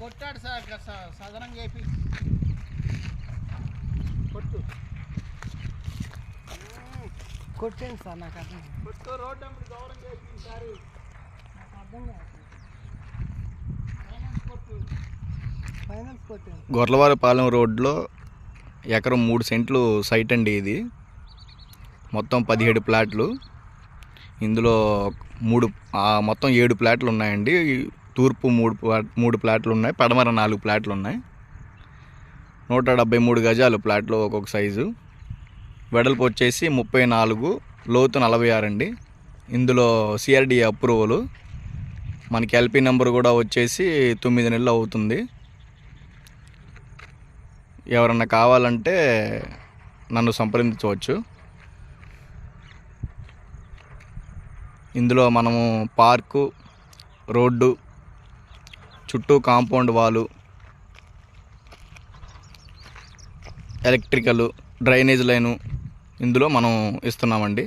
కొట్టాడు సార్ స- సదనంగా చెప్పి కొట్టు. కొట్టండి సార్ నాకు అర్థం. కొట్టు రోడ్డు అమ్మడి గౌరవం చెప్పి ఈసారి నాకు అర్థం కాదు. గొర్లవారిపాలెం రోడ్లో ఎకరం మూడు సెంట్లు సైట్ అండి ఇది. మొత్తం పదిహేడు ప్లాట్లు. ఇందులో మూడు ఆ, మొత్తం ఏడు ప్లాట్లు ఉన్నాయండి. తూర్పు మూడు మూడు ప్లాట్లు ఉన్నాయి పడమర నాలుగు ప్లాట్లు ఉన్నాయి. నూట డెబ్బై మూడు గజాలు ప్లాట్లు ఒక్కొక్క సైజు. వెడల్పు వచ్చేసి ముప్పై నాలుగు లోతు నలభై ఆరు అండి. ఇందులో సిఆర్డి అప్రూవల్. మనకి ఎల్పి నెంబర్ కూడా వచ్చేసి తొమ్మిది నెలలు అవుతుంది. ఎవరన్నా కావాలంటే నన్ను సంప్రదించవచ్చు. ఇందులో మనము పార్కు రోడ్డు చుట్టూ compound wall electrical drainage line ఇందులో మనం ఇస్తున్నామండి.